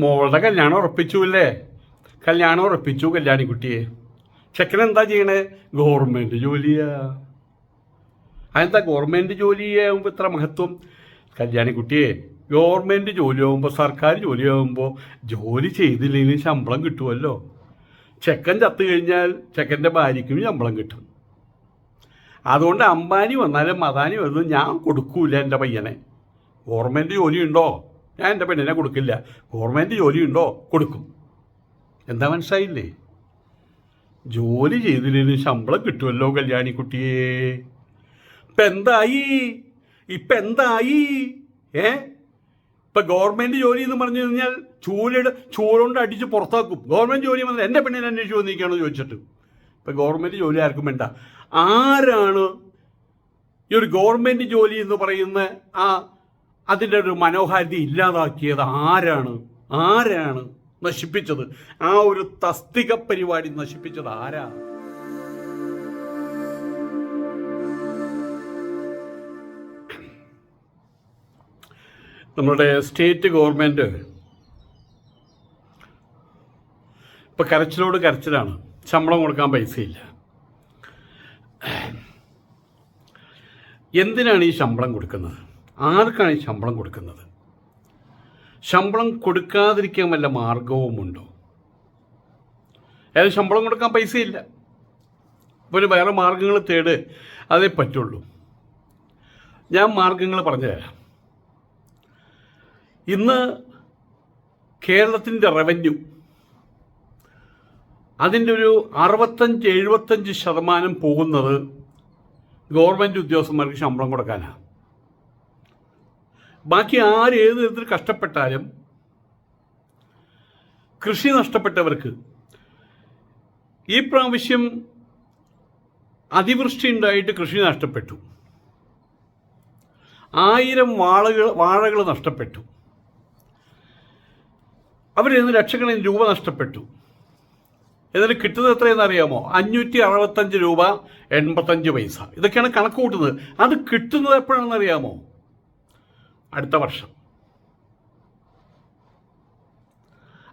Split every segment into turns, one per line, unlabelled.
മോളുടെ കല്യാണം ഉറപ്പിച്ചു അല്ലേ കല്യാണം ഉറപ്പിച്ചു കല്യാണിക്കുട്ടിയെ. ചെക്കൻ എന്താ ചെയ്യണേ? ഗവൺമെന്റ് ജോലിയാ. അതെന്താ ഗവൺമെന്റ് ജോലിയാകുമ്പോൾ ഇത്ര മഹത്വം? കല്യാണിക്കുട്ടിയെ ഗവൺമെന്റ് ജോലിയാകുമ്പോൾ സർക്കാർ ജോലിയാകുമ്പോൾ ജോലി ചെയ്തില്ലെങ്കിൽ ശമ്പളം കിട്ടുമല്ലോ ചെക്കൻ ചത്തു കഴിഞ്ഞാൽ ചെക്കന്റെ ഭാര്യയ്ക്കും ശമ്പളം കിട്ടും. അതുകൊണ്ട് അംബാനി വന്നാലും മദാനി വന്നാലും ഞാൻ കൊടുക്കൂല എന്റെ പയ്യനെ. ഗവൺമെന്റ് ജോലിയുണ്ടോ? ഞാൻ എന്റെ പെണ്ണിനെ കൊടുക്കില്ല. ഗവൺമെന്റ് ജോലിയുണ്ടോ? കൊടുക്കും. എന്താ മനസ്സിലായില്ലേ? ജോലി ചെയ്തില്ലെങ്കിൽ ശമ്പളം കിട്ടുമല്ലോ കല്യാണിക്കുട്ടിയെ. ഇപ്പം എന്തായി? ഇപ്പം എന്തായി? ഏ? ഇപ്പം ഗവൺമെന്റ് ജോലി എന്ന് പറഞ്ഞു കഴിഞ്ഞാൽ ചൂലിട ചൂലുകൊണ്ട് അടിച്ച് പുറത്താക്കും. ഗവൺമെന്റ് ജോലി വന്നാൽ എന്റെ പെണ്ണിനെ അന്വേഷിച്ച് വന്നിരിക്കുകയാണോ ചോദിച്ചിട്ട്. ഇപ്പം ഗവൺമെന്റ് ജോലി ആർക്കും വേണ്ട. ആരാണ് ഈ ഒരു ഗവൺമെന്റ് ജോലി എന്ന് പറയുന്ന ആ അതിന്റെ ഒരു മനോഹാരിത ഇല്ലാതാക്കിയത് ആരാണ്? ആരാണ് നശിപ്പിച്ചത്? ആ ഒരു തസ്തിക പരിപാടി നശിപ്പിച്ചത് ആരാണ് നമ്മുടെ സ്റ്റേറ്റ് ഗവൺമെന്റ് ഇപ്പം കരച്ചിലോട് കരച്ചിലാണ്. ശമ്പളം കൊടുക്കാൻ പൈസയില്ല. എന്തിനാണ് ഈ ശമ്പളം കൊടുക്കുന്നത്? ആർക്കാണ് ഈ ശമ്പളം കൊടുക്കുന്നത്? ശമ്പളം കൊടുക്കാതിരിക്കാൻ വല്ല മാർഗവുമുണ്ടോ? അതായത് ശമ്പളം കൊടുക്കാൻ പൈസയില്ല. ഒരു വേറെ മാർഗങ്ങൾ തേട് അതേ പറ്റുള്ളൂ. ഞാൻ മാർഗങ്ങൾ പറഞ്ഞുതരാം. ഇന്ന് കേരളത്തിന്റെ റവന്യൂ അതിന്റെ ഒരു അറുപത്തഞ്ച് എഴുപത്തഞ്ച് ശതമാനം പോകുന്നത് ഗവൺമെന്റ് ഉദ്യോഗസ്ഥന്മാർക്ക് ശമ്പളം കൊടുക്കാനാണ് ബാക്കി ആര് ഏത് വിധത്തിൽ കഷ്ടപ്പെട്ടാലും കൃഷി നഷ്ടപ്പെട്ടവർക്ക് ഈ പ്രാവശ്യം അതിവൃഷ്ടി ഉണ്ടായിട്ട് കൃഷി നഷ്ടപ്പെട്ടു. ആയിരം വാളകൾ വാഴകൾ നഷ്ടപ്പെട്ടു. അവരിൽ നിന്ന് ലക്ഷക്കണക്കിന് രൂപ നഷ്ടപ്പെട്ടു. എന്നിട്ട് കിട്ടുന്നത് എത്രയെന്ന് അറിയാമോ? അഞ്ഞൂറ്റി അറുപത്തഞ്ച് രൂപ എൺപത്തഞ്ച് പൈസ. ഇതൊക്കെയാണ് കണക്ക് കൂട്ടുന്നത്. അത് കിട്ടുന്നത് എപ്പോഴാണെന്ന് അറിയാമോ? അടുത്ത വർഷം.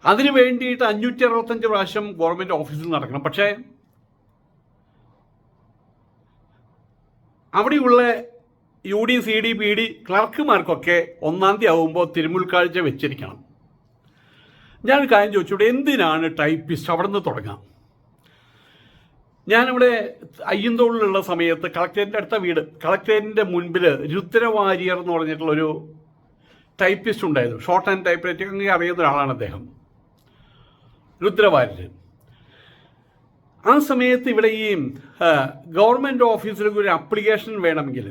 അതിനു വേണ്ടിയിട്ട് അഞ്ഞൂറ്റി അറുപത്തഞ്ച് പ്രാവശ്യം ഗവൺമെന്റ് ഓഫീസിൽ നടക്കണം. പക്ഷേ അവിടെയുള്ള U D C D P D ക്ലർക്കുമാർക്കൊക്കെ ഒന്നാം തീയതി ആവുമ്പോൾ തിരുമുൽക്കാഴ്ച വെച്ചിരിക്കണം. ഞാൻ കാര്യം ചോദിച്ചു എന്തിനാണ് ടൈപ്പിസ്റ്റ് അവിടെ നിന്ന് തുടങ്ങാം ഞാനിവിടെ അയ്യന്തോളിലുള്ള സമയത്ത് കളക്ടറേറ്റിന്റെ അടുത്ത വീട് കളക്ടറേറ്റിന്റെ മുൻപിൽ രുദ്രവാര്യർ എന്ന് പറഞ്ഞിട്ടുള്ളൊരു ടൈപ്പിസ്റ്റ് ഉണ്ടായിരുന്നു. ഷോർട്ട് ആൻഡ് ടൈപ്പ് റൈറ്റിംഗ് അങ്ങനെ അറിയുന്ന ഒരാളാണ് അദ്ദേഹം. രുദ്രവാര്യർ. ആ സമയത്ത് ഇവിടെ ഈ ഗവൺമെന്റ് ഓഫീസിലേക്ക് ഒരു അപ്ലിക്കേഷൻ വേണമെങ്കിൽ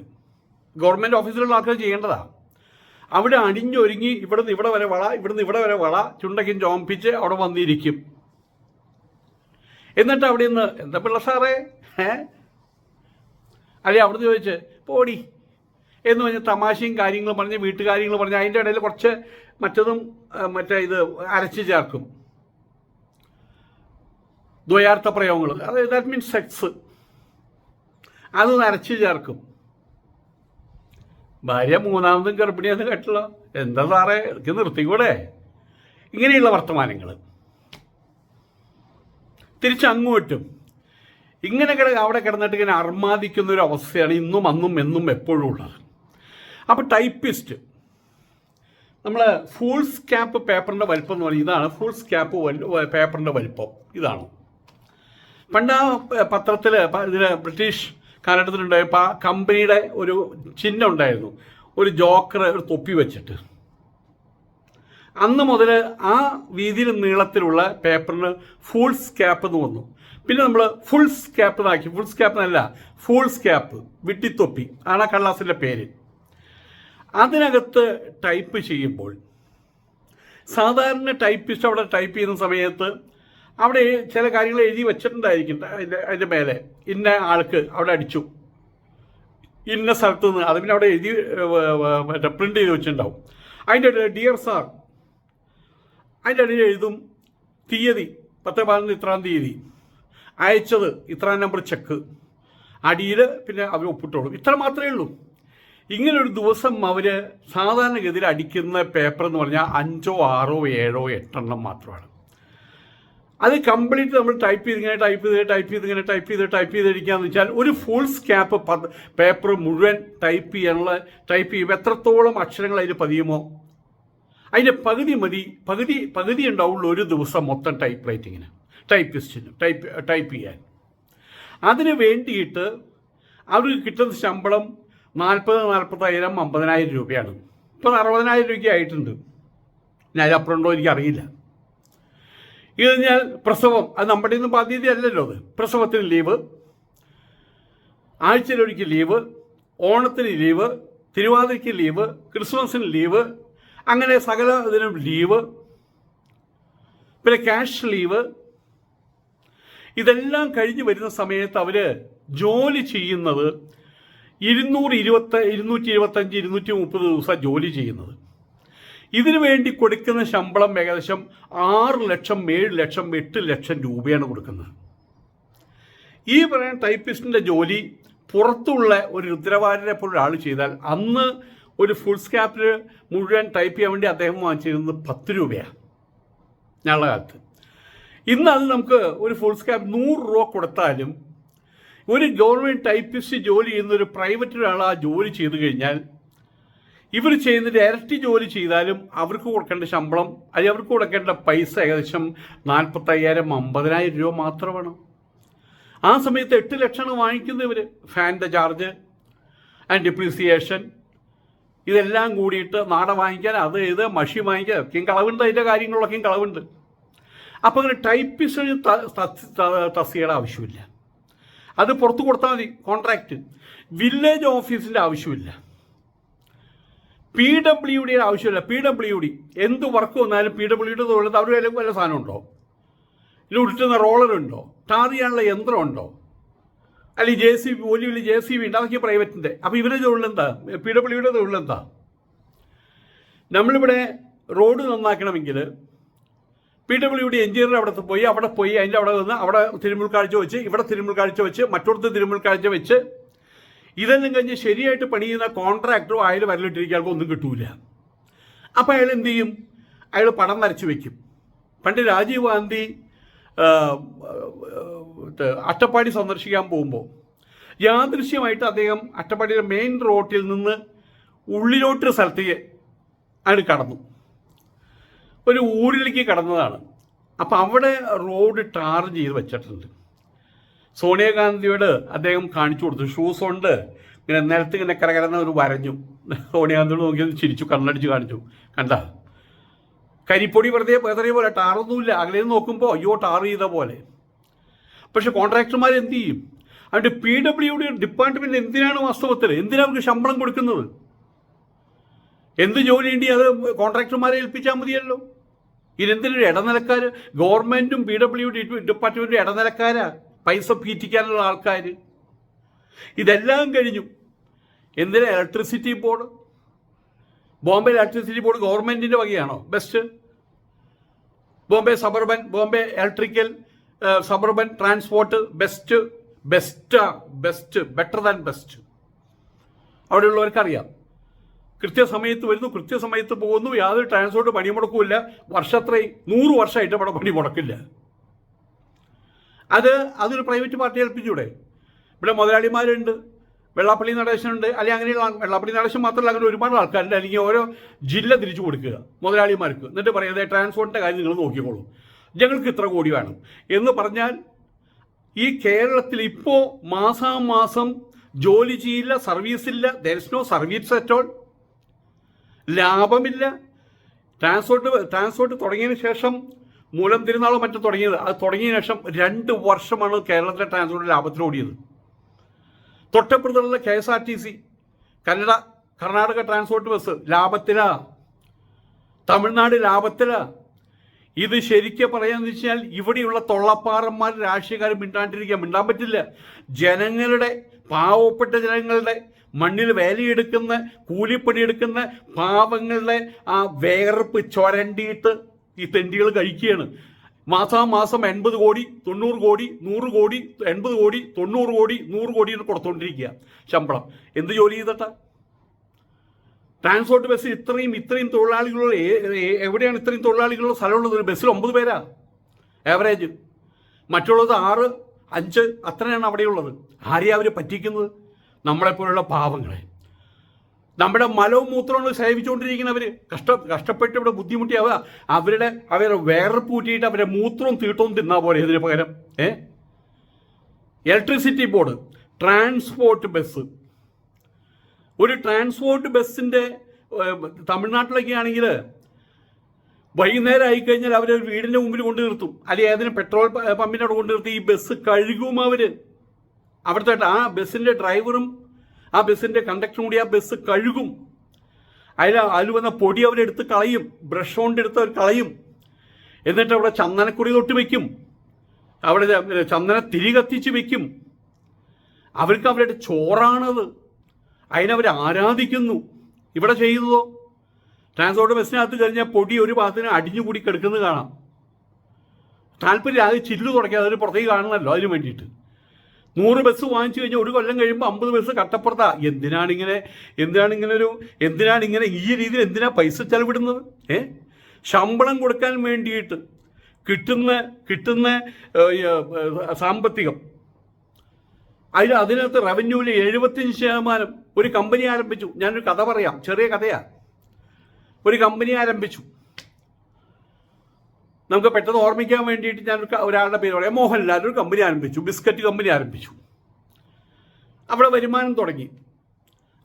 ഗവൺമെന്റ് ഓഫീസിലുള്ള ആൾക്കാർ ചെയ്യേണ്ടതാണ് അവിടെ അടിഞ്ഞൊരുങ്ങി ഇവിടുന്ന് ഇവിടെ വരെ വള ഇവിടുന്ന് ഇവിടെ വരെ വള ചുണ്ടയ്ക്കും ചോമ്പിച്ച് അവിടെ വന്നിരിക്കും. എന്നിട്ട് അവിടെ നിന്ന് എന്താ പിള്ള സാറേ? ഏ? അല്ലെ അവിടുന്ന് ചോദിച്ച് പോടി എന്ന് പറഞ്ഞ് തമാശയും കാര്യങ്ങളും പറഞ്ഞ് വീട്ടുകാര്യങ്ങൾ പറഞ്ഞ് അതിന്റെ ഇടയിൽ കുറച്ച് മറ്റതും മറ്റേ ഇത് അരച്ചു ചേർക്കും. ദ്വയാർത്ഥ പ്രയോഗങ്ങൾ അത് ദാറ്റ് മീൻസ് സെക്സ് അത് നരച്ചു ചേർക്കും. ഭാര്യ മൂന്നാമതും ഗർഭിണിയെന്ന് കേട്ടല്ലോ. എന്താ സാറേ? എനിക്ക് നിർത്തിക്കൂടെ? ഇങ്ങനെയുള്ള വർത്തമാനങ്ങൾ തിരിച്ചങ്ങോട്ടും. ഇങ്ങനെ കിട അവിടെ കിടന്നിട്ട് ഇങ്ങനെ അർമാദിക്കുന്ന ഒരു അവസ്ഥയാണ് ഇന്നും അന്നും എന്നും എപ്പോഴും ഉള്ളത്. അപ്പോൾ ടൈപ്പിസ്റ്റ് നമ്മൾ ഫുൾ സ്കാപ്പ് പേപ്പറിന്റെ വലിപ്പം എന്ന് പറയുന്നത് ഇതാണ്. ഫുൾ സ്കാപ്പ് പേപ്പറിന്റെ വലിപ്പം. ഇതാണ്. പണ്ട് ആ പത്രത്തിൽ ഇതിൽ ബ്രിട്ടീഷ് കാലഘട്ടത്തിലുണ്ടായപ്പോൾ ആ കമ്പനിയുടെ ഒരു ചിഹ്നം ഉണ്ടായിരുന്നു. ഒരു ജോക്കർ ഒരു തൊപ്പി വെച്ചിട്ട്. അന്ന് മുതൽ ആ വീതിയിൽ നീളത്തിലുള്ള പേപ്പറിന് ഫുൾ സ്കാപ്പ് എന്ന് വന്നു. പിന്നെ നമ്മൾ ഫുൾ സ്കാപ്പ് എന്നാക്കി ഫുൾ സ്കാപ്പ് എന്നല്ല ഫുൾ സ്കാപ്പ് വിട്ടിത്തൊപ്പി. ആണ് ആ കള്ളാസിന്റെ പേര്. അതിനകത്ത് ടൈപ്പ് ചെയ്യുമ്പോൾ സാധാരണ ടൈപ്പിസ്റ്റ് അവിടെ ടൈപ്പ് ചെയ്യുന്ന സമയത്ത് അവിടെ ചില കാര്യങ്ങൾ എഴുതി വെച്ചിട്ടുണ്ടായിരിക്കും. അതിന്റെ അതിന്റെ മേലെ ഇന്ന ആൾക്ക് അവിടെ അടിച്ചു. ഇന്ന സ്ഥലത്ത് നിന്ന് അത് പിന്നെ അവിടെ എഴുതി പ്രിന്റ് ചെയ്ത് വെച്ചിട്ടുണ്ടാവും. അതിന്റെ ഡിയർ സാർ അതിന്റെ ഇടയിൽ എഴുതും തീയതി പത്ത് പതിനൊന്ന് ഇത്രാം തീയതി. അയച്ചത് ഇത്രാം നമ്പർ ചെക്ക് അടിയിൽ പിന്നെ അവർ ഒപ്പിട്ടോളും. ഇത്ര മാത്രമേ ഉള്ളൂ. ഇങ്ങനൊരു ദിവസം അവർ സാധാരണഗതിയിൽ അടിക്കുന്ന പേപ്പർ എന്ന് പറഞ്ഞാൽ അഞ്ചോ ആറോ ഏഴോ എട്ടെണ്ണം മാത്രമാണ്. അത് കംപ്ലീറ്റ് നമ്മൾ ടൈപ്പ് ചെയ്ത് ഇങ്ങനെ ടൈപ്പ് ചെയ്ത് ടൈപ്പ് ചെയ്ത് ഇങ്ങനെ ടൈപ്പ് ചെയ്ത് ടൈപ്പ് ചെയ്തിരിക്കുകയെന്ന് വെച്ചാൽ ഒരു ഫുൾ സ്കാപ്പ് പേപ്പർ മുഴുവൻ ടൈപ്പ് ചെയ്യാനുള്ള ടൈപ്പ് ചെയ്യുമ്പോൾ എത്രത്തോളം അക്ഷരങ്ങൾ അതിൽ പതിയുമോ? അതിന്റെ പകുതി മതി പകുതി പകുതി ഉണ്ടാവുള്ളൂ ഒരു ദിവസം മൊത്തം ടൈപ്പ് റൈറ്റിങ്ങിന് ടൈപ്പിസ്റ്റിന് ടൈപ്പ് ടൈപ്പ് ചെയ്യാൻ. അതിന് വേണ്ടിയിട്ട് അവർക്ക് കിട്ടുന്ന ശമ്പളം നാൽപ്പത് നാൽപ്പത്തായിരം അമ്പതിനായിരം രൂപയാണ്. ഇപ്പോൾ അറുപതിനായിരം രൂപയ്ക്ക് ആയിട്ടുണ്ട്. ഞാൻ അപ്പുറമുണ്ടോ എനിക്കറിയില്ല. ഇത് ഞാൻ പ്രസവം അത് നമ്മുടെ ഒന്നും ബാധ്യതയല്ലല്ലോ അത്. പ്രസവത്തിന് ലീവ് ആഴ്ചയിലൊരിക്കൽ ലീവ് ഓണത്തിന് ലീവ് തിരുവാതിരയ്ക്ക് ലീവ് ക്രിസ്മസിന് ലീവ് അങ്ങനെ സകല ഇതിനും ലീവ് പിന്നെ ക്യാഷ് ലീവ്. ഇതെല്ലാം കഴിഞ്ഞ് വരുന്ന സമയത്ത് അവർ ജോലി ചെയ്യുന്നത് ഇരുന്നൂറ് ഇരുപത്തി ഇരുന്നൂറ്റി ഇരുപത്തഞ്ച് ഇരുന്നൂറ്റി മുപ്പത് ദിവസം ജോലി ചെയ്യുന്നത്. ഇതിനു വേണ്ടി കൊടുക്കുന്ന ശമ്പളം ഏകദേശം ആറ് ലക്ഷം ഏഴ് ലക്ഷം എട്ട് ലക്ഷം രൂപയാണ് കൊടുക്കുന്നത്. ഈ പറയുന്ന ടൈപ്പിസ്റ്റിന്റെ ജോലി പുറത്തുള്ള ഒരു രുദ്രവാരനെ ഒരാൾ ചെയ്താൽ അന്ന് ഒരു ഫുൾ സ്കാപ്പിൽ മുഴുവൻ ടൈപ്പ് ചെയ്യാൻ വേണ്ടി അദ്ദേഹം വാങ്ങിച്ചിരുന്നത് പത്ത് രൂപയാണ്. ഞങ്ങളുടെ കാലത്ത്. ഇന്ന് അത് നമുക്ക് ഒരു ഫുൾ സ്കാപ്പ് നൂറ് രൂപ കൊടുത്താലും ഒരു ഗവൺമെന്റ് ടൈപ്പിസ്റ്റ് ജോലി ചെയ്യുന്ന ഒരു പ്രൈവറ്റ് ഒരാൾ ആ ജോലി ചെയ്തു കഴിഞ്ഞാൽ ഇവർ ചെയ്യുന്നതിന്റെ ഇരട്ടി ജോലി ചെയ്താലും അവർക്ക് കൊടുക്കേണ്ട ശമ്പളം അല്ലെങ്കിൽ അവർക്ക് കൊടുക്കേണ്ട പൈസ ഏകദേശം നാൽപ്പത്തയ്യായിരം അമ്പതിനായിരം രൂപ മാത്രമാണ് ആ സമയത്ത് എട്ട് ലക്ഷമാണ് വാങ്ങിക്കുന്നവർ ഫാനിന്റെ ചാർജ് ആൻഡ് ഡിപ്രീസിയേഷൻ ഇതെല്ലാം കൂടിയിട്ട് നാട വാങ്ങിക്കാൻ അത് ഇത് മഷി വാങ്ങിക്കാൻ ഒക്കെയും കളവുണ്ട് അതിന്റെ കാര്യങ്ങളിലൊക്കെയും കളവുണ്ട് അപ്പോൾ അങ്ങനെ ടൈപ്പിസ്റ്റ് തസ്തികയുടെ ആവശ്യമില്ല. അത് പുറത്ത് കൊടുത്താൽ മതി കോൺട്രാക്റ്റ് വില്ലേജ് ഓഫീസിന്റെ ആവശ്യമില്ല. പി ഡബ്ല്യു ഡിയുടെ ആവശ്യമില്ല. പി ഡബ്ല്യു ഡി എന്ത് വർക്ക് വന്നാലും പി ഡബ്ല്യു ഡി തൊഴിലത്ത് അവർ വല്ല സാധനം ഉണ്ടോ ഇതിൽ ഉരുട്ടുന്ന റോളർ ഉണ്ടോ? ടാർ ചെയ്യാനുള്ള യന്ത്രം ഉണ്ടോ അല്ലെങ്കിൽ ജെ സി ബി വലിയ വലിയ ജെ സി ബി ഉണ്ട് അതൊക്കെ പ്രൈവറ്റിന്റെ അപ്പോൾ ഇവരുടെ തൊഴിലെന്താ പി ഡബ്ല്യുടെ തൊഴിലെന്താ നമ്മളിവിടെ റോഡ് നന്നാക്കണമെങ്കിൽ പി ഡബ്ല്യു ഡി എഞ്ചിനീയർ അവിടെ പോയി അവിടെ പോയി അതിന്റെ അവിടെ നിന്ന് അവിടെ തിരുമുൽ കാഴ്ച വെച്ച് ഇവിടെ തിരുമുൽ കാഴ്ച വെച്ച് മറ്റോടത്ത് തിരുമുൽ കാഴ്ച വെച്ച് ഇതെല്ലാം കഴിഞ്ഞ് ശരിയായിട്ട് പണി ചെയ്യുന്ന കോൺട്രാക്ടറും അയാൾ വരലിട്ടിരിക്കാൻ ഒന്നും കിട്ടൂല. അപ്പോൾ അയാൾ എന്ത് ചെയ്യും? അയാൾ പണം നരച്ചു വെക്കും. പണ്ട് രാജീവ് ഗാന്ധി അട്ടപ്പാടി സന്ദർശിക്കാൻ പോകുമ്പോൾ യാദൃശ്യമായിട്ട് അദ്ദേഹം അട്ടപ്പാടിയുടെ മെയിൻ റോട്ടിൽ നിന്ന് ഉള്ളിലോട്ടൊരു സ്ഥലത്തേക്ക് ആണ് കടന്നു. ഒരു ഊരിലേക്ക് കടന്നതാണ്. അപ്പം അവിടെ റോഡ് ടാർ ചെയ്ത് വെച്ചിട്ടുണ്ട്. സോണിയാഗാന്ധിയോട് അദ്ദേഹം കാണിച്ചു കൊടുത്തു. ഷൂസ് കൊണ്ട് ഇങ്ങനെ നിലത്ത് ഇങ്ങനെ കരകരന്ന് ഒരു വരഞ്ഞു. സോണിയാഗാന്ധിയോട് നോക്കി ചിരിച്ചു കണ്ണടിച്ച് കാണിച്ചു. കണ്ട കരിപ്പൊടി വെറുതെ പേതറിയ പോലെ ടാറൊന്നുമില്ല. അകലെ നോക്കുമ്പോൾ അയ്യോ ടാർ ചെയ്ത പോലെ. പക്ഷെ കോൺട്രാക്ടർമാർ എന്ത് ചെയ്യും? അതിന്റെ പി ഡബ്ല്യു ഡി ഡിപ്പാർട്ട്മെന്റ് എന്തിനാണ് വാസ്തവത്തിൽ? എന്തിനാണ് അവർക്ക് ശമ്പളം കൊടുക്കുന്നത്? എന്ത് ജോലി ഉണ്ടെങ്കിൽ അത് കോൺട്രാക്ടർമാരെ ഏൽപ്പിച്ചാൽ മതിയല്ലോ? ഇതെന്തിനൊരു ഇടനിലക്കാർ? ഗവൺമെന്റും പി ഡബ്ല്യു ഡി ഡിപ്പാർട്ട്മെന്റും ഇടനിലക്കാരാ. പൈസ പീറ്റിക്കാനുള്ള ആൾക്കാർ ഇതെല്ലാം കഴിഞ്ഞു. എന്തിനാ electricity board Bombay electricity board ഗവൺമെന്റിന്റെ വകയാണോ? BEST Bombay suburban Bombay electrical suburban transport BEST best best better than best അവിടെയുള്ളവർക്കറിയാം. കൃത്യസമയത്ത് വരുന്നു കൃത്യസമയത്ത് പോകുന്നു യാതൊരു ട്രാൻസ്പോർട്ട് പണിമുടക്കുമില്ല. വർഷത്രയും നൂറ് വർഷമായിട്ട് അവിടെ പണി മുടക്കില്ല അത് അതൊരു പ്രൈവറ്റ് പാർട്ടി ഏൽപ്പിച്ചൂടെ? ഇവിടെ മുതലാളിമാരുണ്ട്. വെള്ളാപ്പള്ളി നടേശനുണ്ട്. അല്ലെങ്കിൽ അങ്ങനെയുള്ള വെള്ളാപ്പള്ളി നടേശൻ മാത്രമല്ല അങ്ങനെ ഒരുപാട് ആൾക്കാരുണ്ട്. അല്ലെങ്കിൽ ഓരോ ജില്ല തിരിച്ചു കൊടുക്കുക മുതലാളിമാർക്ക്. എന്നിട്ട് പറയുന്നത് ട്രാൻസ്പോർട്ടിന്റെ കാര്യം നിങ്ങൾ നോക്കിക്കോളൂ. ഞങ്ങൾക്ക് ഇത്ര കോടി വേണം. എന്ന് പറഞ്ഞാൽ ഈ കേരളത്തിൽ ഇപ്പോൾ മാസാമാസം ജോലി ചെയ്യില്ല സർവീസില്ല there is service at all ലാഭമില്ല. Transport transport തുടങ്ങിയതിന് ശേഷം മൂലം തിരുനാളോ മറ്റും തുടങ്ങിയത്. അത് തുടങ്ങിയ ശേഷം രണ്ട് വർഷമാണ് കേരളത്തിലെ ട്രാൻസ്പോർട്ട് ലാഭത്തിലോടിയത് തൊട്ടപ്പുറത്തുള്ള K S R T C Kannada Karnataka transport bus ലാഭത്തിലാ Tamil Nadu ലാഭത്തിലാ. ഇത് ശരിക്കും പറയാന്ന് വെച്ചാൽ ഇവിടെയുള്ള തൊള്ളപ്പാറന്മാർ രാഷ്ട്രീയക്കാർ മിണ്ടാണ്ടിരിക്കുക മിണ്ടാൻ പറ്റില്ല. ജനങ്ങളുടെ പാവപ്പെട്ട ജനങ്ങളുടെ മണ്ണിൽ വേലയെടുക്കുന്ന കൂലിപ്പണിയെടുക്കുന്ന പാവങ്ങളുടെ ആ വേർപ്പ് ചൊരണ്ടിയിട്ട് ഈ തെണ്ടികൾ കഴിക്കുകയാണ്. മാസാമാസം എൺപത് കോടി തൊണ്ണൂറ് കോടി നൂറ് കോടി എൺപത് കോടി തൊണ്ണൂറ് കോടി നൂറ് കോടി എന്ന് കൊടുത്തോണ്ടിരിക്കുക ശമ്പളം. എന്ത് ജോലി ചെയ്തിട്ടാ? ട്രാൻസ്പോർട്ട് ബസ് ഇത്രയും ഇത്രയും തൊഴിലാളികളുള്ള എവിടെയാണ് ഇത്രയും തൊഴിലാളികളുള്ള സ്ഥലമുള്ളത്? ബസ്സിൽ ഒമ്പത് പേരാ ആവറേജ് മറ്റുള്ളത് ആറ് അഞ്ച് അത്രയാണ് അവിടെയുള്ളത്. ആരെയാണ് അവർ പറ്റിക്കുന്നത്? നമ്മളെപ്പോലുള്ള പാവങ്ങളെ. നമ്മുടെ മലവും മൂത്രവും സേവിച്ചുകൊണ്ടിരിക്കുന്നവർ കഷ്ട കഷ്ടപ്പെട്ട് ഇവിടെ ബുദ്ധിമുട്ടി അവ അവരുടെ അവരെ വേർപ്പ് കൂട്ടിയിട്ട് അവരെ മൂത്രവും തീട്ടവും തിന്നാ പോലെ ഇതിന് പകരം. ഏ? ഇലക്ട്രിസിറ്റി ബോർഡ് ട്രാൻസ്പോർട്ട് ബസ് ഒരു ട്രാൻസ്പോർട്ട് ബസ്സിന്റെ തമിഴ്നാട്ടിലൊക്കെ ആണെങ്കിൽ വൈകുന്നേരം ആയിക്കഴിഞ്ഞാൽ അവർ വീടിന്റെ മുമ്പിൽ കൊണ്ടു നിർത്തും. അല്ലെങ്കിൽ ഏതെങ്കിലും പെട്രോൾ പമ്പിനോട് കൊണ്ടു നിർത്തി ഈ ബസ് കഴുകും അവർ അവിടുത്തെ ആ ബസ്സിന്റെ ഡ്രൈവറും ആ ബസ്സിന്റെ കണ്ടക്ടർ കൂടി ആ ബസ് കഴുകും. അതിൽ അതിൽ വന്ന പൊടി അവരെടുത്ത് കളയും. ബ്രഷ് കൊണ്ട് എടുത്ത് അവർ കളയും. എന്നിട്ട് അവിടെ ചന്ദനക്കുറി തൊട്ട് വെക്കും. അവിടെ ചന്ദന തിരി കത്തിച്ച് വെക്കും. അവർക്ക് അവരുടെ ചോറാണത്. അതിനവർ ആരാധിക്കുന്നു. ഇവിടെ ചെയ്യുന്നതോ? ട്രാൻസ്പോർട്ട് ബസ്സിനകത്ത് കഴിഞ്ഞാൽ പൊടി ഒരു ഭാഗത്തിന് അടിഞ്ഞു കൂടി കിടക്കുന്നത് കാണാം. താല്പര്യം അത് ചില്ലു തുടക്കി അതിന് പുറത്തേക്ക് കാണണമല്ലോ അതിന് വേണ്ടിയിട്ട്. നൂറ് ബസ് വാങ്ങിച്ചു കഴിഞ്ഞാൽ ഒരു കൊല്ലം കഴിയുമ്പോൾ അമ്പത് ബസ് കട്ടപ്പുറത്താ. എന്തിനാണിങ്ങനെ എന്തിനാണിങ്ങനെ ഒരു എന്തിനാണിങ്ങനെ ഈ രീതിയിൽ എന്തിനാ പൈസ ചെലവിടുന്നത്? ഏ? ശമ്പളം കൊടുക്കാൻ വേണ്ടിയിട്ട് കിട്ടുന്ന കിട്ടുന്ന സാമ്പത്തികം. അതിൽ അതിനകത്ത് റവന്യൂവിൽ എഴുപത്തിയഞ്ച് ശതമാനം ഒരു കമ്പനി ആരംഭിച്ചു. ഞാനൊരു കഥ പറയാം. ചെറിയ കഥയാ. ഒരു കമ്പനി ആരംഭിച്ചു. നമുക്ക് പെട്ടെന്ന് ഓർമ്മിക്കാൻ വേണ്ടിയിട്ട് ഞാൻ ഒരാളുടെ പേര് പറയാം. മോഹൻലാൽ ഒരു കമ്പനി ആരംഭിച്ചു. ബിസ്ക്കറ്റ് കമ്പനി ആരംഭിച്ചു. അവിടെ വരുമാനം തുടങ്ങി.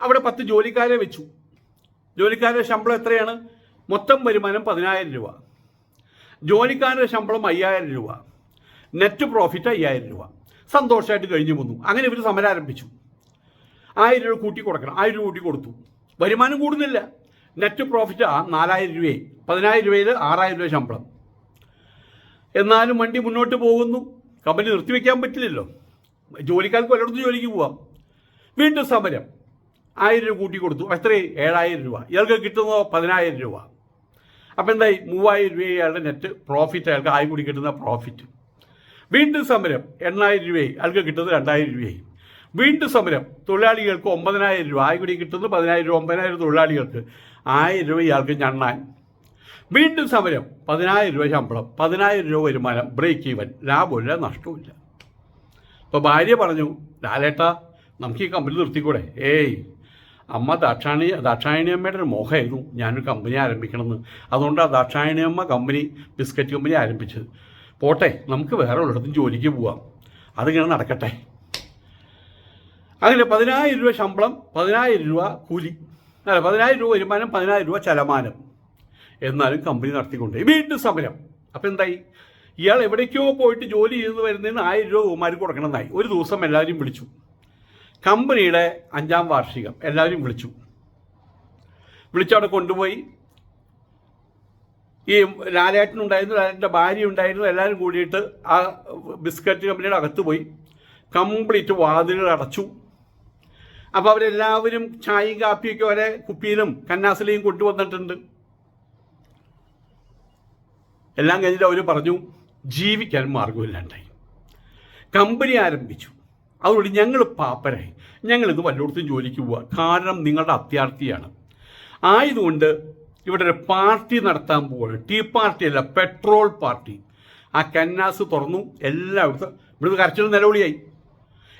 അവിടെ പത്ത് ജോലിക്കാരെ വെച്ചു. ജോലിക്കാരുടെ ശമ്പളം എത്രയാണ്? മൊത്തം വരുമാനം പതിനായിരം രൂപ. ജോലിക്കാരുടെ ശമ്പളം അയ്യായിരം രൂപ. നെറ്റ് പ്രോഫിറ്റ് അയ്യായിരം രൂപ. സന്തോഷമായിട്ട് കഴിഞ്ഞു വന്നു അങ്ങനെ ഇവർ സമരം ആരംഭിച്ചു ആയിരം രൂപ കൂട്ടി കൊടുക്കണം. ആയിരം രൂപ കൂട്ടി കൊടുത്തു. വരുമാനം കൂടുന്നില്ല. നെറ്റ് പ്രോഫിറ്റ് നാലായിരം രൂപയെ പതിനായിരം രൂപയിൽ ആറായിരം രൂപ ശമ്പളം. എന്നാലും വണ്ടി മുന്നോട്ട് പോകുന്നു. കമ്പനി നിർത്തിവെക്കാൻ പറ്റില്ലല്ലോ. ജോലിക്കാർക്ക് പലയിടത്തും ജോലിക്ക് പോവാം. വീണ്ടും സമരം. ആയിരം രൂപ കൂട്ടി കൊടുത്തു. എത്രയായി? ഏഴായിരം രൂപ. ഇയാൾക്ക് കിട്ടുന്നതോ? പതിനായിരം രൂപ. അപ്പം എന്തായി? മൂവായിരം രൂപ അയാളുടെ നെറ്റ് പ്രോഫിറ്റ് അയാൾക്ക് ആയി കൂടി കിട്ടുന്ന പ്രോഫിറ്റ് വീണ്ടും സമരം. എണ്ണായിരം രൂപയായി. അയാൾക്ക് കിട്ടുന്നത് രണ്ടായിരം രൂപയായി. വീണ്ടും സമരം. തൊഴിലാളികൾക്ക് ഒമ്പതിനായിരം രൂപ. ആയി കൂടി കിട്ടുന്നത് പതിനായിരം രൂപ ഒമ്പതിനായിരം തൊഴിലാളികൾക്ക് ആയിരം രൂപ ഇയാൾക്ക് ഞണ്ണാൻ. വീണ്ടും സമരം. പതിനായിരം രൂപ ശമ്പളം പതിനായിരം രൂപ വരുമാനം ബ്രേക്ക് ഈവൻ ലാഭമില്ല നഷ്ടമില്ല ഇപ്പോൾ ഭാര്യ പറഞ്ഞു ലാലേട്ട നമുക്ക് ഈ കമ്പനി നിർത്തിക്കൂടെ? ഏയ് അമ്മ ദാക്ഷായണി ദാക്ഷായണി അമ്മയുടെ ഒരു മോഹമായിരുന്നു ഞാനൊരു കമ്പനി ആരംഭിക്കണമെന്ന്. അതുകൊണ്ട് ആ ദാക്ഷായണി അമ്മ കമ്പനി ബിസ്ക്കറ്റ് കമ്പനി ആരംഭിച്ചത്. പോട്ടെ നമുക്ക് വേറെ ഉള്ളിടത്തും ജോലിക്ക് പോവാം. അതിങ്ങനെ നടക്കട്ടെ. അങ്ങനെ പതിനായിരം രൂപ ശമ്പളം പതിനായിരം രൂപ കൂലി. അല്ല പതിനായിരം രൂപ വരുമാനം പതിനായിരം രൂപ ചലമാനം. എന്നാലും കമ്പനി നടത്തിക്കൊണ്ട് വീണ്ടും സമരം. അപ്പം എന്തായി? ഇയാൾ എവിടേക്കോ പോയിട്ട് ജോലി ചെയ്ത് വരുന്നതിന് ആയിരം രൂപ ഉമാർ കൊടുക്കണമെന്നായി ഒരു ദിവസം എല്ലാവരും വിളിച്ചു. കമ്പനിയുടെ അഞ്ചാം വാർഷികം എല്ലാവരും വിളിച്ചു. വിളിച്ചവിടെ കൊണ്ടുപോയി. ഈ ലാലേട്ടനുണ്ടായിരുന്നു ലാലേട്ടന്റെ ഭാര്യ ഉണ്ടായിരുന്നു എല്ലാവരും കൂടിയിട്ട് ആ ബിസ്ക്കറ്റ് കമ്പനിയുടെ അകത്ത് പോയി. കംപ്ലീറ്റ് വാതിലുകൾ അടച്ചു. അപ്പോൾ അവരെല്ലാവരും ചായയും കാപ്പിയൊക്കെ ഒരേ കുപ്പിയിലും കന്നാസിലെയും കൊണ്ടുവന്നിട്ടുണ്ട്. എല്ലാം കഴിഞ്ഞിട്ട് അവർ പറഞ്ഞു ജീവിക്കാൻ മാർഗമില്ലാണ്ടായി കമ്പനി ആരംഭിച്ചു. അതുകൊണ്ട് ഞങ്ങൾ പാപ്പരായി. ഞങ്ങളിത് വല്ലയിടത്തും ജോലിക്ക് പോവുക കാരണം നിങ്ങളുടെ അത്യാർത്ഥിയാണ്. ആയതുകൊണ്ട് ഇവിടെ ഒരു പാർട്ടി നടത്താൻ പോവുകയാണ് ടീ പാർട്ടി അല്ല പെട്രോൾ പാർട്ടി. ആ കന്നാസ് തുറന്നു. എല്ലായിടത്തും ഇവിടുന്ന് കരച്ചിൽ നിലവിളിയായി.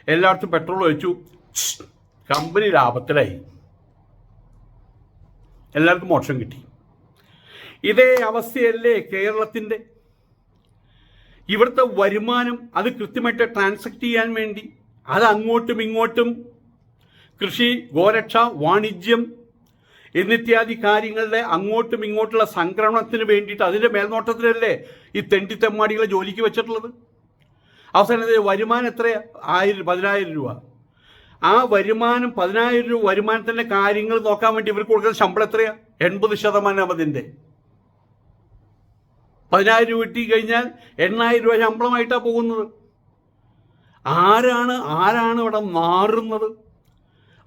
എല്ലായിടത്തും പെട്രോൾ ഒഴിച്ചു. കമ്പനി ലാഭത്തിലായി. എല്ലാവർക്കും മോക്ഷം കിട്ടി. ഇതേ അവസ്ഥയല്ലേ കേരളത്തിന്റെ ഇവിടുത്തെ വരുമാനം അത് കൃത്യമായിട്ട് ട്രാൻസാക്ട് ചെയ്യാൻ വേണ്ടി അത് അങ്ങോട്ടും ഇങ്ങോട്ടും കൃഷി ഗോരക്ഷ വാണിജ്യം എന്നിത്യാദി കാര്യങ്ങളുടെ അങ്ങോട്ടും ഇങ്ങോട്ടുള്ള സംക്രമണത്തിന് വേണ്ടിയിട്ട് അതിന്റെ മേൽനോട്ടത്തിലല്ലേ ഈ തെണ്ടിത്തെമ്മാടികളെ ജോലിക്ക് വെച്ചിട്ടുള്ളത്? അവസാനം വരുമാനം എത്രയാ? ആയിരം പതിനായിരം രൂപ. ആ വരുമാനം പതിനായിരം രൂപ വരുമാനത്തിന്റെ കാര്യങ്ങൾ നോക്കാൻ വേണ്ടി ഇവർക്ക് കൊടുക്കുന്ന ശമ്പളം എത്രയാ? എൺപത് ശതമാനം അതിന്റെ പതിനായിരം രൂപ കിട്ടി കഴിഞ്ഞാൽ എണ്ണായിരം രൂപ ശമ്പളമായിട്ടാണ് പോകുന്നത്. ആരാണ് ആരാണ് ഇവിടെ മാറുന്നത്?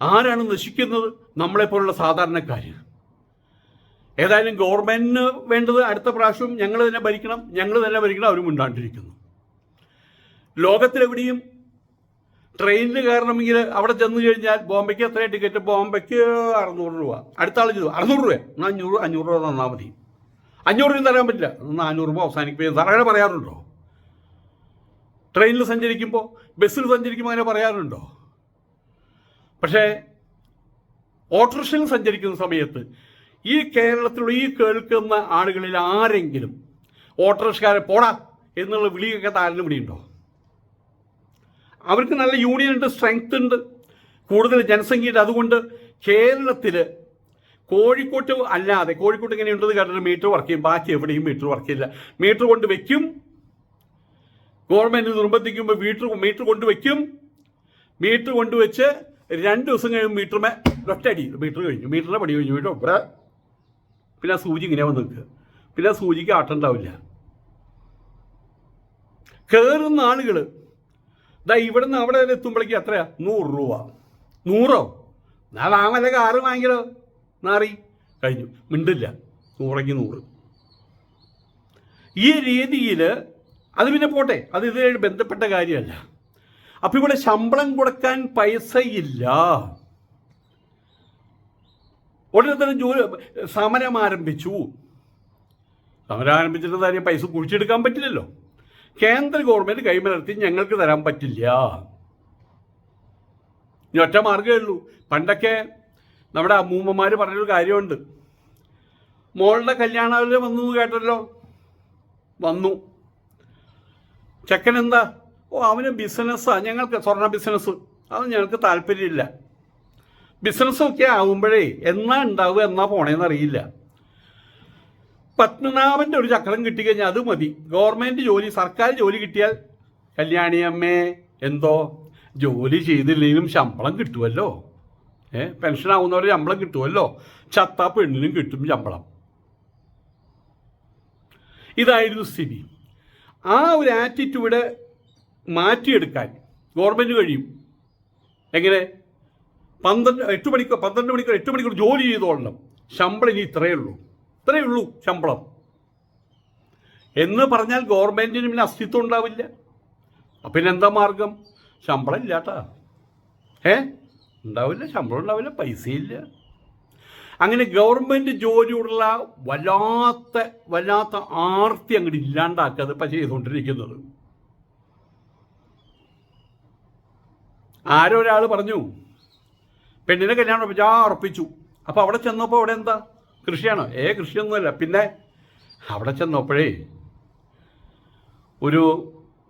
ആരാണ് നശിക്കുന്നത്? നമ്മളെപ്പോലുള്ള സാധാരണക്കാർ ഏതായാലും ഗവൺമെന്റിന് വേണ്ടത് അടുത്ത പ്രാവശ്യം ഞങ്ങൾ തന്നെ ഭരിക്കണം ഞങ്ങൾ തന്നെ ഭരിക്കണം അവരും ഉണ്ടാണ്ടിരിക്കുന്നു ലോകത്തിലെവിടെയും ട്രെയിനിൽ കയറണമെങ്കിൽ അവിടെ ചെന്ന് കഴിഞ്ഞാൽ ബോംബെക്ക് എത്രയാണ് ടിക്കറ്റ്? ബോംബെക്ക് അറുന്നൂറ് രൂപ. അടുത്ത ആൾ ചെയ്തു. അറുന്നൂറ് രൂപ എന്നാൽ അഞ്ഞൂറ് അഞ്ഞൂറ് രൂപ തന്നാൽ മതി. അഞ്ഞൂറ് രൂപ തരാൻ പറ്റില്ല. നാനൂറ് രൂപ അവസാനിക്കും അങ്ങനെ പറയാറുണ്ടോ? ട്രെയിനിൽ സഞ്ചരിക്കുമ്പോൾ ബസ്സിൽ സഞ്ചരിക്കുമ്പോൾ അങ്ങനെ പറയാറുണ്ടോ? പക്ഷേ ഓട്ടോറിക്ഷയിൽ സഞ്ചരിക്കുന്ന സമയത്ത് ഈ കേരളത്തിലുള്ള ഈ കേൾക്കുന്ന ആളുകളിൽ ആരെങ്കിലും ഓട്ടോറിക്ഷക്കാരെ പോടാ എന്നുള്ള വിളിയൊക്കെ താരനും വിളിയുണ്ടോ? അവർക്ക് നല്ല യൂണിയൻ ഉണ്ട് സ്ട്രെങ്ത് ഉണ്ട്. കൂടുതൽ ജനസംഖ്യയുണ്ട്. അതുകൊണ്ട് കേരളത്തിൽ കോഴിക്കോട്ട് അല്ലാതെ കോഴിക്കോട്ട് ഇങ്ങനെ ഉണ്ടെന്ന് കേട്ടിട്ട് മീറ്റർ വർക്ക് ചെയ്യും. ബാക്കി എവിടെയും മീറ്റർ വർക്ക് ചെയ്യില്ല. മീറ്റർ കൊണ്ട് വെക്കും. ഗവൺമെന്റ് നിർബന്ധിക്കുമ്പോൾ മീറ്റർ മീറ്റർ കൊണ്ട് വെക്കും. മീറ്റർ കൊണ്ടുവച്ച് രണ്ട് ദിവസം കഴിയുമ്പോൾ മീറ്ററുമേ ഒറ്റടി മീറ്റർ കഴിഞ്ഞു. മീറ്ററിന്റെ പണി കഴിഞ്ഞു. വീട്ടോ ഇവിടെ പിന്നെ ആ സൂചി ഇങ്ങനെ വന്ന് നിൽക്കുക പിന്നെ ആ സൂചിക്ക് ആട്ടുണ്ടാവില്ല കയറുന്ന ആളുകൾ ദാ ഇവിടെ നിന്ന് അവിടെ എത്തുമ്പോഴേക്കും എത്രയാ? നൂറ് രൂപ. നൂറോ? ഞാൻ വാങ്ങല കാറ് വാങ്ങിക്കലോ നാറി. കഴിഞ്ഞു. മിണ്ടില്ല. നൂറയ്ക്ക് നൂറ്. ഈ രീതിയിൽ അത് പിന്നെ പോട്ടെ. അത് ഇതുമായിട്ട് ബന്ധപ്പെട്ട കാര്യമല്ല. അപ്പം ഇവിടെ ശമ്പളം കൊടുക്കാൻ പൈസയില്ല. ഉടനെ തന്നെ ജോലി സമരം ആരംഭിച്ചു. സമരം ആരംഭിച്ചിട്ട് കാര്യം പൈസ കുഴിച്ചെടുക്കാൻ പറ്റില്ലല്ലോ. കേന്ദ്ര ഗവൺമെന്റ് കൈമലർത്തി ഞങ്ങൾക്ക് തരാൻ പറ്റില്ല. ഇനി ഒറ്റ മാർഗമേ ഉള്ളൂ. പണ്ടൊക്കെ നമ്മുടെ അമ്മൂമ്മമാർ പറഞ്ഞൊരു കാര്യമുണ്ട്. മോളുടെ കല്യാണത്തിൽ വന്നു കേട്ടല്ലോ? വന്നു. ചെക്കൻ എന്താ? ഓ അവന് ബിസിനസ്സാണ് ഞങ്ങൾക്ക് സ്വർണ ബിസിനസ് അത് ഞങ്ങൾക്ക് താല്പര്യമില്ല. ബിസിനസ്സൊക്കെ ആകുമ്പോഴേ എന്നാ ഉണ്ടാവുക എന്നാ പോണേന്ന് അറിയില്ല. പത്മനാഭന്റെ ഒരു ചക്രം കിട്ടിക്കഴിഞ്ഞാൽ അത് മതി. ഗവൺമെന്റ് ജോലി സർക്കാർ ജോലി കിട്ടിയാൽ കല്യാണിയമ്മേ എന്തോ? ജോലി ചെയ്തില്ലെങ്കിലും ശമ്പളം കിട്ടുമല്ലോ ഏ? പെൻഷൻ ആവുന്നവരെ ശമ്പളം കിട്ടുമല്ലോ ചത്ത പെണ്ണിനും കിട്ടും ശമ്പളം. ഇതായിരുന്നു സ്ഥിതി. ആ ഒരു ആറ്റിറ്റ്യൂഡ് മാറ്റിയെടുക്കാൻ ഗവൺമെന്റ് കഴിയും. എങ്ങനെ? പന്ത്രണ്ട് എട്ട് മണിക്കൂർ പന്ത്രണ്ട് മണിക്കൂർ എട്ട് മണിക്കൂർ ജോലി ചെയ്തോളണം. ശമ്പളം ഇനി ഇത്രയേ ഉള്ളൂ. ഇത്രയേ ഉള്ളൂ ശമ്പളം. എന്ന് പറഞ്ഞാൽ ഗവൺമെന്റിന് പിന്നെ അസ്തിത്വം ഉണ്ടാവില്ല. അപ്പം പിന്നെന്താ മാർഗം? ശമ്പളം ഇല്ലാട്ടാ. ഏ? ഉണ്ടാവില്ല ശമ്പളം ഉണ്ടാവില്ല പൈസയില്ല. അങ്ങനെ ഗവൺമെന്റ് ജോലിയുള്ള വല്ലാത്ത വല്ലാത്ത ആർത്തി അങ്ങോട്ട് ഇല്ലാണ്ടാക്കുക ഇപ്പം ചെയ്തുകൊണ്ടിരിക്കുന്നത് ആരോ ഒരാൾ പറഞ്ഞു പെണ്ണിനെ കല്യാണം ഉറപ്പിച്ചു ആ ഉറപ്പിച്ചു. അപ്പോൾ അവിടെ ചെന്നപ്പോൾ അവിടെ എന്താ? കൃഷിയാണോ? ഏ കൃഷിയൊന്നുമല്ല. പിന്നെ അവിടെ ചെന്നപ്പോഴേ ഒരു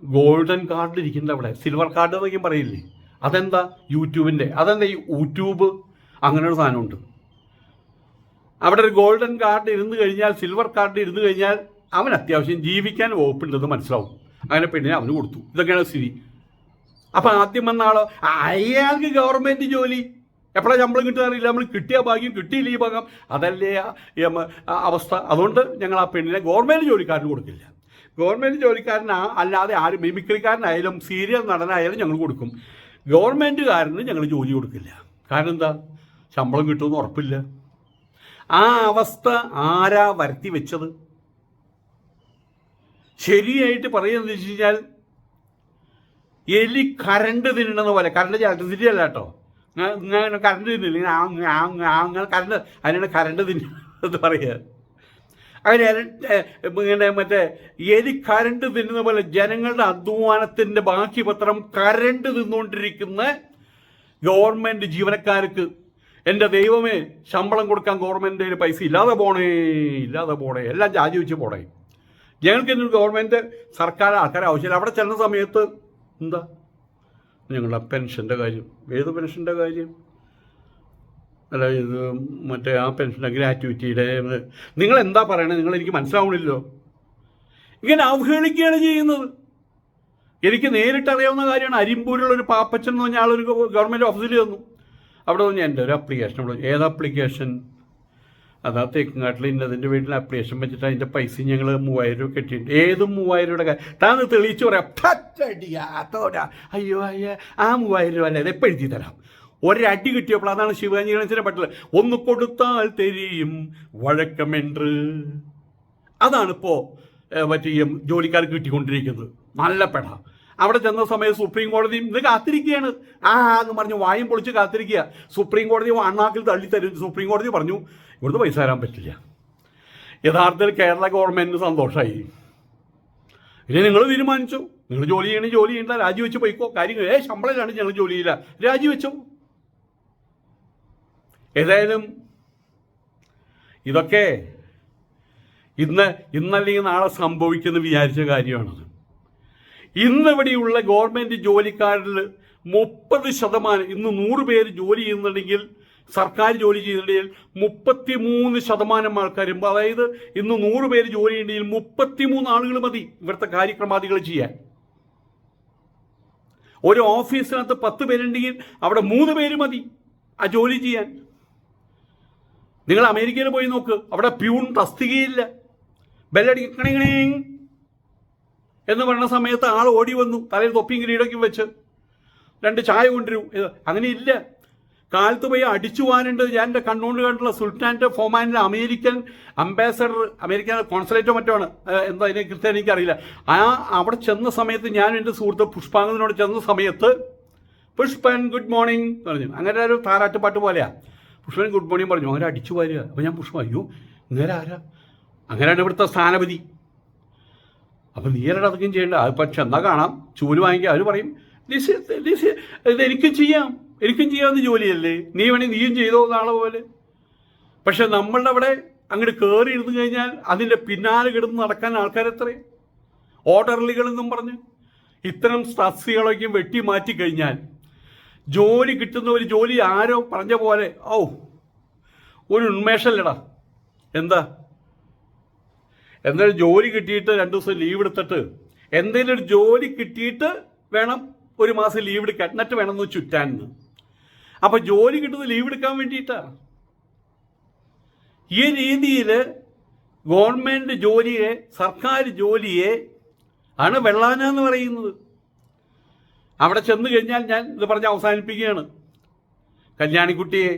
ഗോൾഡൻ കാർഡ് ഇരിക്കുന്നുണ്ട് അവിടെ. സിൽവർ കാർഡ് എന്നൊക്കെയും പറയില്ലേ? അതെന്താ യൂട്യൂബിന്റെ അതെന്താ ഈ യൂട്യൂബ് അങ്ങനെ ഒരു സാധനമുണ്ട്. അവിടെ ഒരു ഗോൾഡൻ കാർഡ് ഇരുന്ന് കഴിഞ്ഞാൽ സിൽവർ കാർഡ് ഇരുന്ന് കഴിഞ്ഞാൽ അവൻ അത്യാവശ്യം ജീവിക്കാൻ വകുപ്പുണ്ടെന്ന് മനസ്സിലാവും. അങ്ങനെ പെണ്ണിനെ അവന് കൊടുത്തു. ഇതൊക്കെയാണ് സ്ഥിതി. അപ്പം ആദ്യം വന്ന ആളോ അയാൾക്ക് ഗവൺമെന്റ് ജോലി. എപ്പോഴാണ് ശമ്പളം കിട്ടുന്നറിയില്ല നമ്മൾ കിട്ടിയ ഭാഗ്യം കിട്ടിയില്ല ഈ ഭാഗം. അതല്ലേ അവസ്ഥ. അതുകൊണ്ട് ഞങ്ങൾ ആ പെണ്ണിനെ ഗവൺമെന്റ് ജോലിക്കാരന് കൊടുക്കില്ല. ഗവൺമെന്റ് ജോലിക്കാരനാ അല്ലാതെ ആരും മിമിക്രിക്കാരനായാലും സീരിയൽ നടനായാലും ഞങ്ങൾ കൊടുക്കും. ഗവൺമെന്റുകാരന് ഞങ്ങൾ ജോലി കൊടുക്കില്ല. കാരണം എന്താ ശമ്പളം കിട്ടുമെന്ന് ഉറപ്പില്ല. ആ അവസ്ഥ ആരാ വരുത്തി വെച്ചത്? ശരിയായിട്ട് പറയുന്നത് വെച്ച് കഴിഞ്ഞാൽ എലി കരണ്ട് തിന്നണ പോലെ കരണ്ട് ഇലക്ട്രിസിറ്റി അല്ല കേട്ടോ. ഇങ്ങനെ കരണ്ട് തിന്നില്ല. ഇങ്ങനെ ആങ് കരണ്ട് അതിനാണ് കരണ്ട് തിന്നുന്നത് പറയുക. അങ്ങനെ ഇങ്ങനെ മറ്റേ എലി കരണ്ട് തിന്നുന്ന പോലെ ജനങ്ങളുടെ അധ്വാനത്തിന്റെ ബാക്കി പത്രം കരണ്ട് തിന്നുകൊണ്ടിരിക്കുന്ന ഗവൺമെന്റ് ജീവനക്കാർക്ക് എന്റെ ദൈവമേ ശമ്പളം കൊടുക്കാൻ ഗവൺമെന്റ് പൈസ ഇല്ലാതെ പോണേ ഇല്ലാതെ പോണേ എല്ലാം ചാജി വെച്ച് പോണേ. ഞങ്ങൾക്ക് ഇന്ന് ഗവൺമെന്റ് സർക്കാർ ആൾക്കാരെ ആവശ്യമില്ല. അവിടെ ചെന്ന സമയത്ത് എന്താ? ഞങ്ങളുടെ പെൻഷന്റെ കാര്യം. ഏത് പെൻഷന്റെ കാര്യം? അല്ല ഇത് മറ്റേ ആ പെൻഷന്റെ ഗ്രാറ്റുവിറ്റിയുടെ നിങ്ങൾ എന്താ പറയണത് നിങ്ങൾ എനിക്ക് മനസ്സിലാവണില്ലോ ഇങ്ങനെ അവഹേളിക്കുകയാണ് ചെയ്യുന്നത്. എനിക്ക് നേരിട്ട് അറിയാവുന്ന കാര്യമാണ്. അരിമ്പൂരിലുള്ള ഒരു പാപ്പച്ചൻ എന്ന് പറഞ്ഞ ആളൊരു ഗവൺമെന്റ് ഓഫീസിൽ തന്നു അവിടെ വന്ന് എന്റെ ഒരു അപ്ലിക്കേഷൻ അവിടെ ഏത് അപ്ലിക്കേഷൻ അതാ തേക്കുംകാട്ടിൽ ഇന്നതിന്റെ വീട്ടിൽ അപ്ലിക്കേഷൻ വെച്ചിട്ട് അതിന്റെ പൈസ ഞങ്ങൾ മൂവായിരം രൂപ കെട്ടിയിട്ടുണ്ട്. ഏതും മൂവായിരം രൂപയുടെ താന്ന് തെളിയിച്ചു പറയാം. "പച്ചടിയാ, തോടാ. അയ്യോ അയ്യോ ആ മൂവായിരം രൂപ അല്ലേ? എഴുതി തരാം? ഒരടി കിട്ടിയപ്പോൾ അതാണ് ശിവാജി ഗണേശനെ പറ്റില്ല ഒന്ന് കൊടുത്താൽ തെരിയും അതാണ് അതാണിപ്പോൾ മറ്റേ ജോലിക്കാർക്ക് കിട്ടിക്കൊണ്ടിരിക്കുന്നത്. നല്ല പെട. അവിടെ ചെന്ന സമയത്ത് സുപ്രീം കോടതി ഇത് കാത്തിരിക്കുകയാണ്. ആ എന്ന് പറഞ്ഞ് വായും പൊളിച്ച് കാത്തിരിക്കുക. സുപ്രീം കോടതി അണ്ണാക്കിൽ തള്ളി തരും സുപ്രീം കോടതി പറഞ്ഞു ഇവിടുന്ന് പൈസ തരാൻ പറ്റില്ല. യഥാർത്ഥത്തിൽ കേരള ഗവൺമെന്റിന് സന്തോഷമായി ഇനി നിങ്ങൾ തീരുമാനിച്ചു? നിങ്ങൾ ജോലി ചെയ്യണേ ജോലി ചെയ്യണ്ട. രാജിവെച്ച് പോയിക്കോ. കാര്യങ്ങൾ ഏ കാണിച്ച് ഞങ്ങൾ ജോലി ചെയ്യില്ല. രാജിവെച്ചോ? ഏതായാലും ഇതൊക്കെ ഇന്ന് ഇന്നല്ലെങ്കിൽ നാളെ സംഭവിക്കുന്ന വിചാരിച്ച കാര്യമാണത്. ഇന്നിവിടെയുള്ള ഗവൺമെന്റ് ജോലിക്കാരിൽ മുപ്പത് ശതമാനം ഇന്ന് നൂറ് പേര് ജോലി ചെയ്യുന്നുണ്ടെങ്കിൽ സർക്കാർ ജോലി ചെയ്യുന്നുണ്ടെങ്കിൽ മുപ്പത്തി മൂന്ന് ശതമാനം ആൾക്കാരും അതായത് ഇന്ന് നൂറ് പേര് ജോലി ചെയ്യുന്നുണ്ടെങ്കിൽ മുപ്പത്തിമൂന്ന് ആളുകൾ മതി ഇവിടുത്തെ കാര്യക്രമാദികൾ ചെയ്യാൻ. ഒരു ഓഫീസിനകത്ത് പത്ത് പേരുണ്ടെങ്കിൽ അവിടെ മൂന്ന് പേര് മതി ആ ജോലി ചെയ്യാൻ. നിങ്ങൾ അമേരിക്കയിൽ പോയി നോക്ക്. അവിടെ പ്യൂൺ തസ്തികയില്ല. ബെല്ലടിക്കണേ എന്ന് പറഞ്ഞ സമയത്ത് ആൾ ഓടി വന്നു. തലയിൽ തൊപ്പിയും കിരീടൊക്കെ വെച്ച്. രണ്ട് ചായ കൊണ്ടുവരൂ. അങ്ങനെ ഇല്ല. കാലത്ത് പോയി അടിച്ചു പോകാനുണ്ട് ഞാൻ എന്റെ കണ്ണുകൊണ്ട് കണ്ടുള്ള സുൽത്താന്റെ ഫോമാനിലെ അമേരിക്കൻ അംബാസഡർ അമേരിക്കൻ കോൺസുലേറ്റോ മറ്റോ ആണ് എന്താ അതിനെ കൃത്യം എനിക്കറിയില്ല. ആ അവിടെ ചെന്ന സമയത്ത് ഞാൻ എന്റെ സുഹൃത്ത് പുഷ്പാങ്കനോട് ചെന്ന സമയത്ത് പുഷ്പൻ ഗുഡ് മോർണിംഗ് പറഞ്ഞു. അങ്ങനെ ഒരു താരാട്ടുപാട്ട് പോലെയാ. പുഷ്പൻ ഗുഡ് മോർണിംഗ് പറഞ്ഞു. അങ്ങനെ അടിച്ചു വരിക. അപ്പോൾ ഞാൻ പുഷ്പ അയ്യോ നേരെ ആരാ? അങ്ങനെയാണ് ഇവിടുത്തെ സ്ഥാനപതി. അപ്പം നീ ആരുടെ അതൊക്കെയും അത് പക്ഷെ ചെന്നാൽ കാണാം. ചൂൽ വാങ്ങിക്കുക. അവർ പറയും ലിസ് ലിസ് എനിക്കും ചെയ്യാം. എനിക്കും ചെയ്യാവുന്ന ജോലിയല്ലേ? നീ വേണേ നീയും ചെയ്തോ നാളെ പോലെ. പക്ഷെ നമ്മളുടെ അവിടെ അങ്ങോട്ട് കയറി ഇരുന്ന് കഴിഞ്ഞാൽ അതിന്റെ പിന്നാലെ കിടന്ന് നടക്കാൻ ആൾക്കാരെത്രയും ഓർഡർലികളെന്നും പറഞ്ഞ് ഇത്തരം തസ്തികളൊക്കെ വെട്ടി മാറ്റി കഴിഞ്ഞാൽ ജോലി കിട്ടുന്ന ഒരു ജോലി ആരോ പറഞ്ഞ പോലെ. ഔ ഒരു ഉന്മേഷമല്ലടാ എന്താ? എന്തായാലും ജോലി കിട്ടിയിട്ട് രണ്ട് ദിവസം ലീവ് എടുത്തിട്ട് എന്തെങ്കിലും ഒരു ജോലി കിട്ടിയിട്ട് വേണം ഒരു മാസം ലീവ് എടുക്കാൻ. എന്നിട്ട് വേണം ഒന്ന് ചുറ്റാൻ. അപ്പൊ ജോലി കിട്ടുന്നത് ലീവ് എടുക്കാൻ വേണ്ടിയിട്ടാണ് ഈ രീതിയിൽ ഗവൺമെന്റ് ജോലിയെ സർക്കാർ ജോലിയെ ആണ് വെള്ളാന എന്ന് പറയുന്നത്. അവിടെ ചെന്ന് കഴിഞ്ഞാൽ ഞാൻ ഇത് പറഞ്ഞ് അവസാനിപ്പിക്കുകയാണ്. കല്യാണിക്കുട്ടിയെ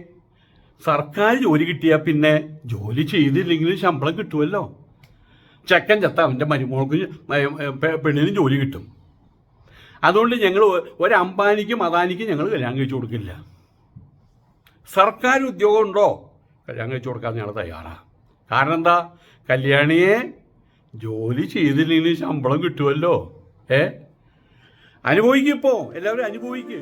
സർക്കാർ ജോലി കിട്ടിയാൽ പിന്നെ ജോലി ചെയ്തില്ലെങ്കിലും ശമ്പളം കിട്ടുമല്ലോ ചെക്കൻ ചത്ത അവന്റെ മരുമോൾക്ക് പെണ്ണിന് ജോലി കിട്ടും. അതുകൊണ്ട് ഞങ്ങൾ ഒരു അംബാനിക്കും അദാനിക്കും ഞങ്ങൾ കല്യാണം കഴിച്ചു കൊടുക്കില്ല. സർക്കാർ ഉദ്യോഗം ഉണ്ടോ? കല്യാണം കഴിച്ചു കൊടുക്കാൻ ഞങ്ങൾ തയ്യാറാണ് കാരണം എന്താ? കല്യാണിയെ ജോലി ചെയ്തില്ലെങ്കിൽ ശമ്പളം കിട്ടുമല്ലോ ഏ? അനുഭവിക്കിപ്പോ എല്ലാവരും അനുഭവിക്കുക